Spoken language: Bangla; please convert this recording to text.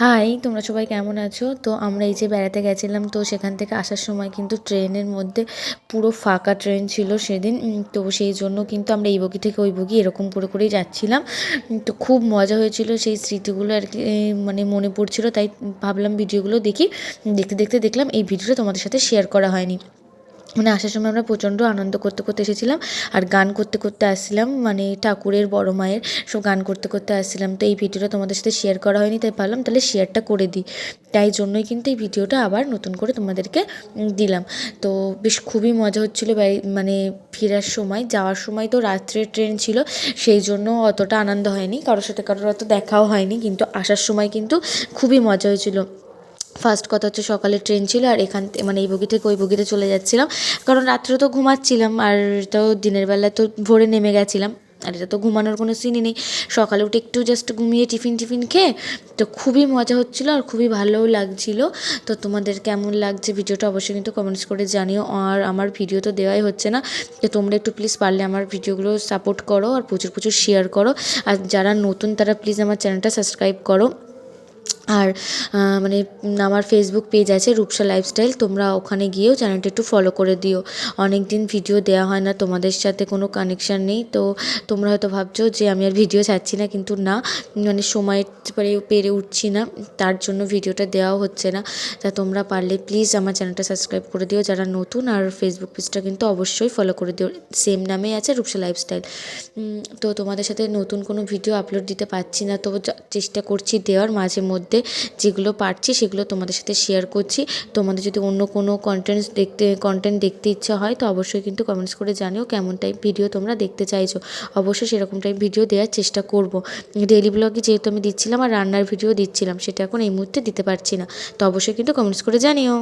হাই তোমরা সবাই কেমন আছো? তো আমরা এই যে বেড়াতে গেছিলাম, তো সেখান থেকে আসার সময় কিন্তু ট্রেনের মধ্যে পুরো ফাঁকা ট্রেন ছিল সেদিন। তো সেই জন্য কিন্তু আমরা এই বগি থেকে ওই বগি এরকম করে করেই যাচ্ছিলাম। তো খুব মজা হয়েছিল সেই স্মৃতিগুলো আর কি মানে মনে পড়ছিল। তাই ভাবলাম ভিডিওগুলো দেখি। দেখতে দেখতে দেখলাম এই ভিডিওটা তোমাদের সাথে শেয়ার করা হয়নি। মানে আসার সময় আমরা প্রচণ্ড আনন্দ করতে করতে এসেছিলাম আর গান করতে করতে আসছিলাম মানে ঠাকুরের বড় মায়ের সব গান করতে করতে আসছিলাম। তো এই ভিডিওটা তোমাদের সাথে শেয়ার করা হয়নি, তাই পারলাম তাহলে শেয়ারটা করে দিই। তাই জন্যই কিন্তু এই ভিডিওটা আবার নতুন করে তোমাদেরকে দিলাম। তো বেশ খুবই মজা হচ্ছিল মানে ফেরার সময়, যাওয়ার সময় তো রাত্রের ট্রেন ছিল, সেই জন্য অতটা আনন্দ হয়নি। কারোর সাথে কারোর অত দেখাও হয়নি, কিন্তু আসার সময় কিন্তু খুবই মজা হয়েছিল। ফার্স্ট কথা হচ্ছে সকালে ট্রেন ছিল আর এখান মানে এই বগি থেকে ওই বগিতে চলে যাচ্ছিলাম। কারণ রাত্রে তো ঘুমাচ্ছিলাম আর তো দিনের বেলা তো ভোরে নেমে গেছিলাম। আর এটা তো ঘুমানোর কোনো সিনই নেই। সকালে উঠে একটু জাস্ট ঘুমিয়ে টিফিন টিফিন খেয়ে তো খুবই মজা হচ্ছিল আর খুবই ভালোও লাগছিল। তো তোমাদের কেমন লাগছে ভিডিওটা অবশ্যই কিন্তু কমেন্টস করে জানিও। আর আমার ভিডিও তো দেওয়াই হচ্ছে না। তো তোমরা একটু প্লিজ পারলে আমার ভিডিওগুলো সাপোর্ট করো আর প্রচুর প্রচুর শেয়ার করো। আর যারা নতুন তারা প্লিজ আমার চ্যানেলটা সাবস্ক্রাইব করো। আর মানে আমার ফেসবুক পেজ আছে রূপসা লাইফস্টাইল তোমরা ওখানে গিয়েও চ্যানেলটা একটু ফলো করে দিও। অনেক দিন ভিডিও দেওয়া হয় না, তোমাদের সাথে কোনো কানেকশান নেই। তো তোমরা হয়তো ভাবছ যে আমি আর ভিডিও ছাড়ছি না, কিন্তু না মানে সময় পেরে পেরে উঠছি না, তার জন্য ভিডিওটা দেওয়াও হচ্ছে না। তা তোমরা পারলে প্লিজ আমার চ্যানেলটা সাবস্ক্রাইব করে দিও। যারা নতুন, আর ফেসবুক পেজটা কিন্তু অবশ্যই ফলো করে দিও। সেম নামেই আছে রূপসা লাইফস্টাইল তো তোমাদের সাথে নতুন কোনো ভিডিও আপলোড দিতে পারছি না যা- চেষ্টা করছি দেওয়ার মাঝে মধ্যে। যেগুলো পারছি সেগুলো তোমাদের সাথে শেয়ার করছি। তোমাদের যদি অন্য কোনো কন্টেন্টস দেখতে কন্টেন্ট দেখতে ইচ্ছা হয়, তো অবশ্যই কিন্তু কমেন্টস করে জানিও কেমন টাইপ ভিডিও তোমরা দেখতে চাইছো। অবশ্যই সেরকম টাইপ ভিডিও দেওয়ার চেষ্টা করব। ডেলি ব্লগে যেহেতু আমি দিচ্ছিলাম আর রান্নার ভিডিও দিচ্ছিলাম, সেটা এখন এই মুহূর্তে দিতে পারছি না। তো অবশ্যই কিন্তু কমেন্টস করে জানিও।